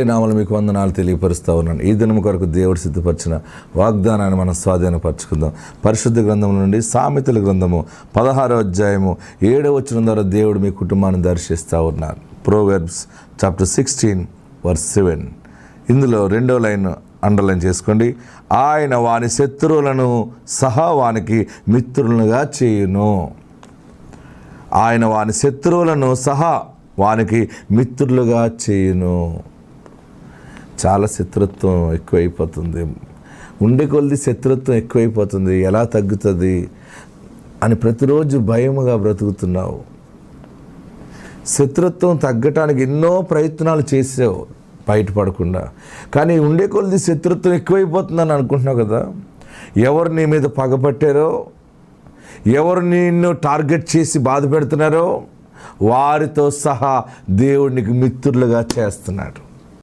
నామలు మీకు వందనాలు తెలియపరుస్తూ ఉన్నాను. ఈ దినం కొరకు దేవుడు సిద్ధపరిచిన వాగ్దానాన్ని మనం స్వాధీనపరచుకుందాం. పరిశుద్ధ గ్రంథం నుండి సామెతల గ్రంథము పదహారో అధ్యాయము ఏడవ వచ్చిన ద్వారా దేవుడు మీ కుటుంబాన్ని దర్శిస్తూ ఉన్నారు. Proverbs chapter sixteen verse seven. ఇందులో రెండో లైన్ అండర్లైన్ చేసుకోండి. ఆయన వాని శత్రువులను సహా వానికి మిత్రులుగా చేయును. ఆయన వాని శత్రువులను సహా వానికి మిత్రులుగా చేయును. చాలా శత్రుత్వం ఎక్కువైపోతుంది. ఉండే కొలిది శత్రుత్వం ఎక్కువైపోతుంది. ఎలా తగ్గుతుంది అని ప్రతిరోజు భయముగా బ్రతుకుతున్నావు. శత్రుత్వం తగ్గటానికి ఎన్నో ప్రయత్నాలు చేసావు బయటపడకుండా. కానీ ఉండే కొలిది శత్రుత్వం ఎక్కువైపోతుందని అనుకుంటున్నావు కదా? ఎవరు నీ మీద పగపట్టారో? ఎవరు నిన్ను టార్గెట్ చేసి బాధ పెడుతున్నారో? వారితో సహా దేవుడికి మిత్రులుగా చేస్తున్నాడు.